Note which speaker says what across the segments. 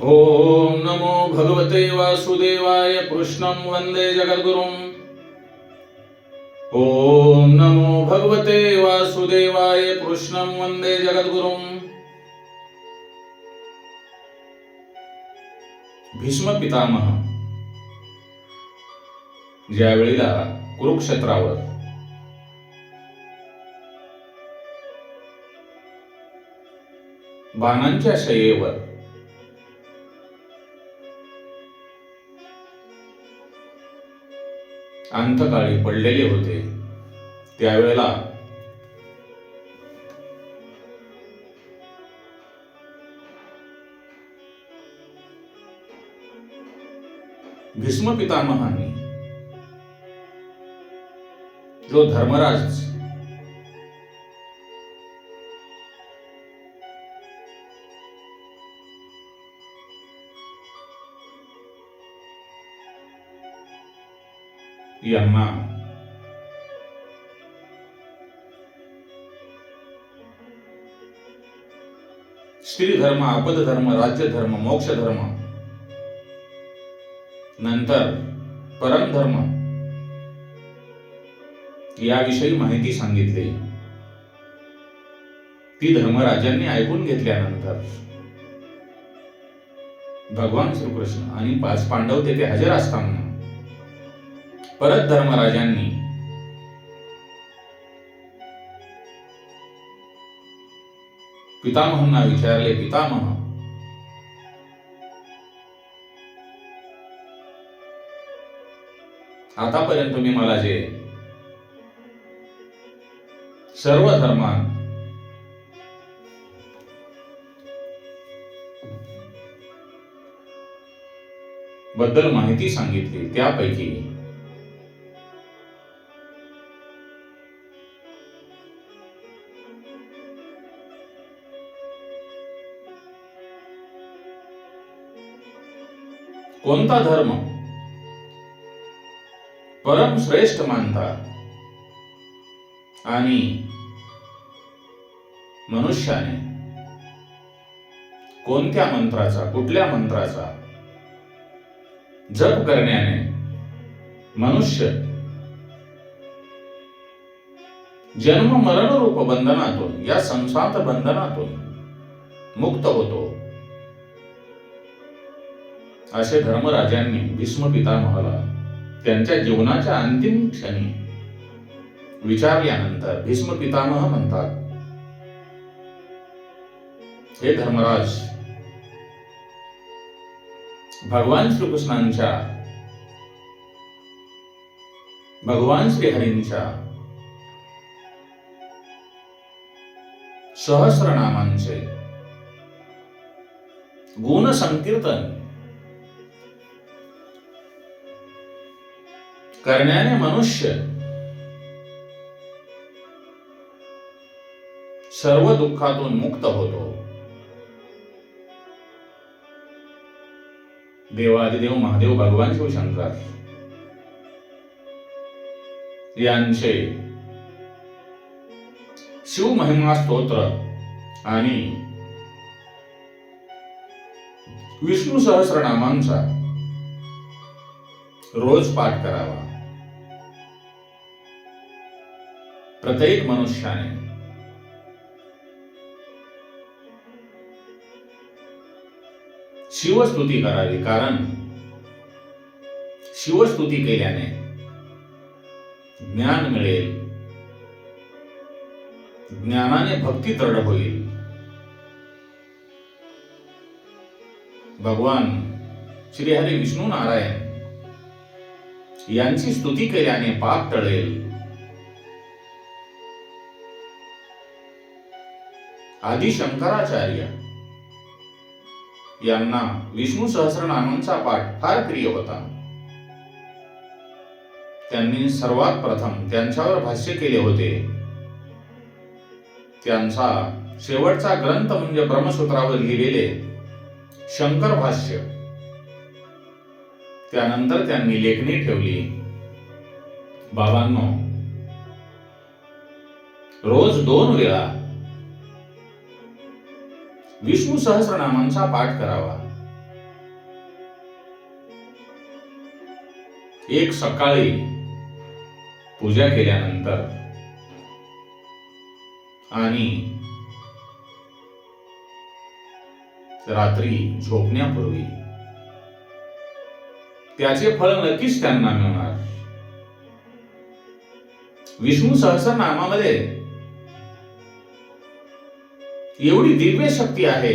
Speaker 1: ॐ नमो भगवते वासुदेवाय कृष्णं वन्दे जगद्गुरुम्। ॐ नमो भगवते वासुदेवाय कृष्णं वन्दे जगद्गुरुम्। भीष्म पितामह ज्या वेळेला कुरुक्षेत्रावर बाणांच्या शयेवर अंतकाळी पडलेले होते. त्यावेळेला भीष्म पितामहांनी जो धर्मराज यांना. स्त्री धर्म आपद धर्म राज्य धर्म मोक्ष धर्म नंतर परम धर्म याविषयी माहिती सांगितली. ती धर्मराजांनी ऐकून घेतल्यानंतर. भगवान श्रीकृष्ण आणि पाच पांडव तेथे हजर असताना परत धर्मराजांनी पितामहांना विचारले पितामह आतापर्यंत तुम्ही मला जे सर्व धर्मात बद्दल माहिती सांगितली त्यापैकी कोणता धर्म? परम श्रेष्ठ मानतात. आणि मनुष्याने कोणत्या मंत्राचा कुठल्या मंत्राचा जप करण्याने मनुष्य जन्म मरण रूप बंधनातून या संसार बंधनातून मुक्त होतो? असे धर्मराजांनी भीष्म पितामहाला त्यांच्या जीवनाच्या अंतिम क्षणी विचारल्यानंतर भीष्म पितामह म्हणतात हे धर्मराज भगवान श्रीकृष्णांच्या भगवान श्रीहरींच्या सहस्रनामांचे गुण संकीर्तन करण्याने मनुष्य सर्व दुःखातून मुक्त होतो. देवादिदेव महादेव भगवान शिवशंकर यांचे शिव महिमा स्तोत्र आणि विष्णू सहस्रनामांचा रोज पाठ करावा. प्रत्येक मनुष्याने. शिवस्तुती करावी कारण शिवस्तुती केल्याने ज्ञान मिळेल. ज्ञानाने भक्ती दृढ होईल. भगवान श्रीहरी विष्णू नारायण यांची स्तुती केल्याने पाप टळेल. आदी शंकराचार्य यांना विष्णू सहस्रनामांचा पाठ फार प्रिय होता. त्यांनी सर्वात प्रथम त्यांच्यावर भाष्य केले होते. त्यांचा शेवटचा ग्रंथ म्हणजे ब्रह्मसूत्रावर लिहिलेले शंकर भाष्य. त्यानंतर त्यांनी लेखणी ठेवली. बाबांनो रोज दोन वेळा विष्णू सहस्रनामांचा पाठ करावा. एक सकाळी पूजा केल्यानंतर आणि रात्री झोपण्यापूर्वी त्याचे फळ नक्कीच त्यांना मिळणार. विष्णू सहस्रनामामध्ये एवढी दिव्य शक्ती आहे.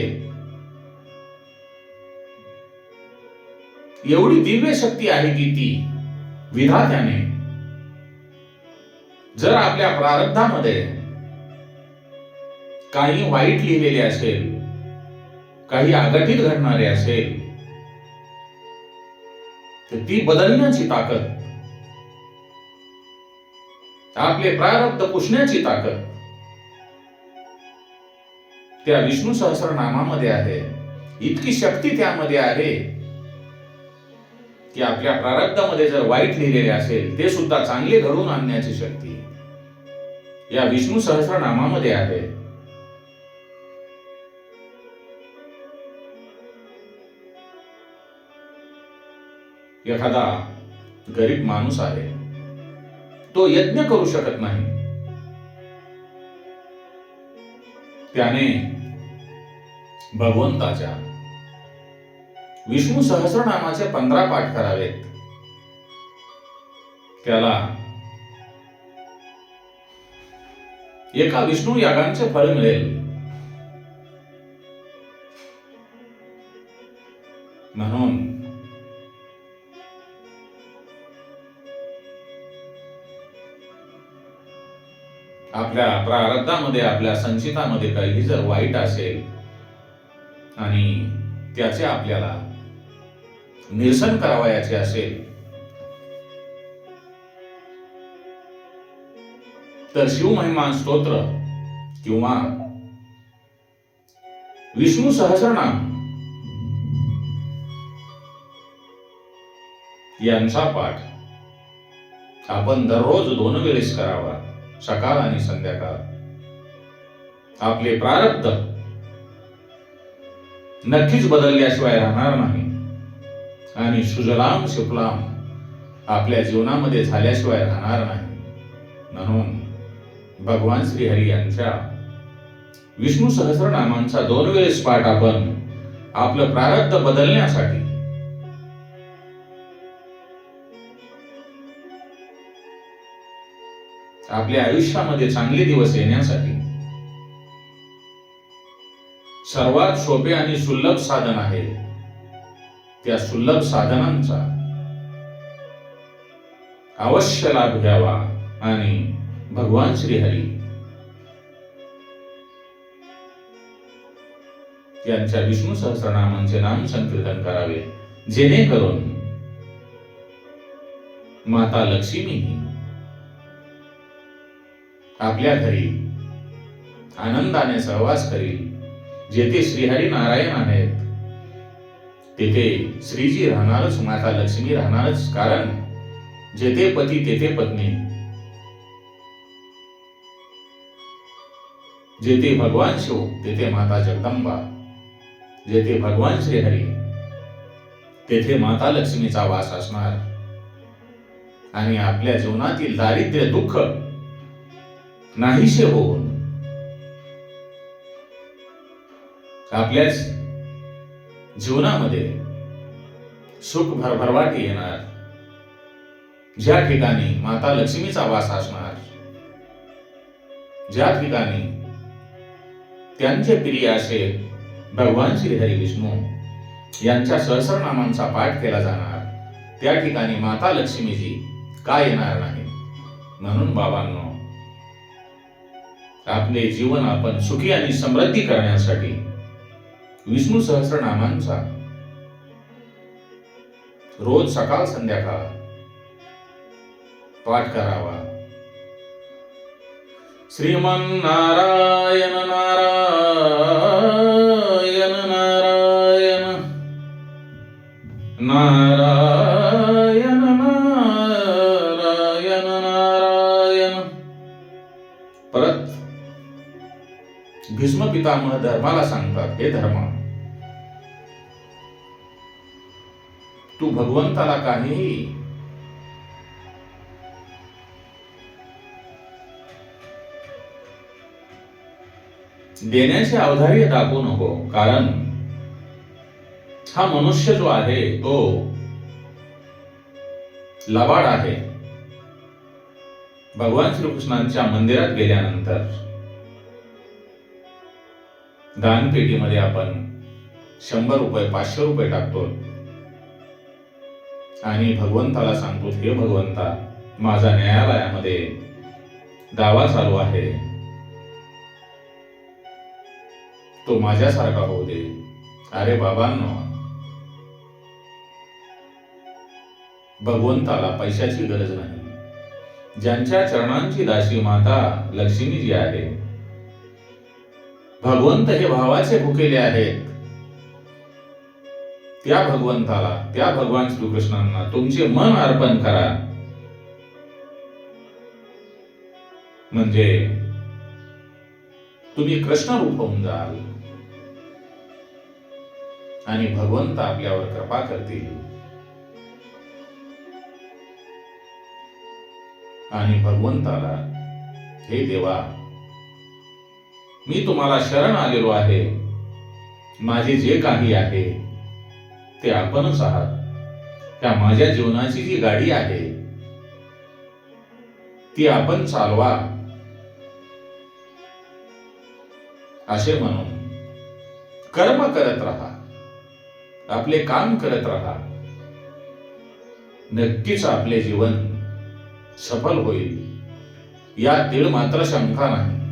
Speaker 1: एवढी दिव्य शक्ती आहे की ती विधात्याने जर आपल्या प्रारब्धामध्ये काही वाईट लिहिलेले असेल काही आघाटीत घडणारे असेल तर ती बदलण्याची ताकद आपले प्रारब्ध पुसण्याची ताकद त्या विष्णू सहस्रनामामध्ये आहे. इतकी शक्ती त्यामध्ये आहे की आपल्या प्रारब्धामध्ये जर वाईट लिहिलेले असेल ते सुद्धा चांगले घडवून आणण्याची शक्ती या विष्णू सहस्रनामामध्ये आहे. एखादा गरीब माणूस आहे तो यज्ञ करू शकत नाही. त्याने भगवंताच्या. विष्णू सहस्रनामाचे पंधरा पाठ करावेत. त्याला एका विष्णू यागांचे फळ मिळेल. म्हणून आपल्या प्रारब्धामध्ये आपल्या संचितामध्ये काही जर वाईट असेल आणि त्याचे आपल्याला निरसन करावयाचे असेल. तर शिवमहिमा स्तोत्र किंवा विष्णू सहस्रनाम यांचा पाठ आपण दररोज दोन वेळेस करावा सकाळ आणि संध्याकाळ. आपले प्रारब्ध नक्कीच बदलल्याशिवाय राहणार नाही. आणि सुजलाम सुफलाम आपल्या जीवनामध्ये झाल्याशिवाय राहणार नाही. म्हणून भगवान श्रीहरी यांच्या विष्णू सहस्रनामांचा दोन वेळेस पाठ आपण आपलं प्रारब्ध बदलण्यासाठी आपल्या आयुष्यामध्ये चांगले दिवस येण्यासाठी सर्वात सोपे आणि सुलभ साधन आहे त्या सुलभ साधनांचा अवश्य लाभ घ्यावा आणि भगवान श्रीहरी यांच्या विष्णू सहस्रनामांचे नाम संकीर्तन करावे. जेणेकरून माता लक्ष्मी आपल्या घरी आनंदाने सहवास करील. जेथे श्रीहरी नारायण आहेत तेथे श्रीजी राहणारच माता लक्ष्मी राहणारच. कारण जेथे पती तेथे पत्नी. जेथे भगवान शिव तेथे माता जगदंबा. जेथे भगवान श्रीहरी तेथे माता लक्ष्मीचा वास असणार. आणि आपल्या जीवनातील दारिद्र्य दुःख नाहीसे होऊन आपल्याच जीवनामध्ये सुख भरभरवाटी येणार. ज्या ठिकाणी माता लक्ष्मीचा वास असणार ज्या ठिकाणी त्यांचे प्रिय असे भगवान श्री हरी विष्णू यांच्या सहस्रनामांचा पाठ केला जाणार त्या ठिकाणी माता लक्ष्मीजी का येणार नाही? म्हणून बाबांनो आपले जीवन आपण सुखी आणि समृद्धी करण्यासाठी विष्णू सहस्रनामांचा. रोज सकाळ संध्याकाळ पाठ करावा. श्रीमन नारायण नारायण नारायण नारायण नारायण. परत भीष्म पितामह धर्माला सांगतात हे धर्म तू भगवंताला काहीही देण्याची अवधार्य दाखवू नको. कारण हा मनुष्य जो आहे तो लबाड आहे. भगवान श्रीकृष्णांच्या मंदिरात गेल्यानंतर दानपेटीमध्ये आपण शंभर रुपये पाचशे रुपये टाकतो. आणि भगवंताला सांगतो हे भगवंता माझा न्यायालयामध्ये दावा चालू आहे. तो माझ्यासारखा होऊ दे. अरे बाबांनो भगवंताला पैशाची गरज नाही. ज्यांच्या चरणांची दाशी माता लक्ष्मी जी आहे भगवंत हे भावाचे भुकेले आहेत. त्या भगवंताला त्या भगवान श्रीकृष्णांना तुमचे मन अर्पण करा. म्हणजे तुम्ही कृष्ण रूप होऊन जाल. आणि भगवंत आपल्यावर कृपा करतील. आणि भगवंताला हे देवा मी तुम्हाला शरण आलेलो आहे. माझे जे काही आहे ते आपणच आहात. त्या माझ्या जीवनाची जी गाडी आहे ती आपण चालवा. असे म्हणून कर्म करत राहा. आपले काम करत राहा. नक्कीच आपले जीवन सफल होईल. या तीळ मात्र शंका नाही.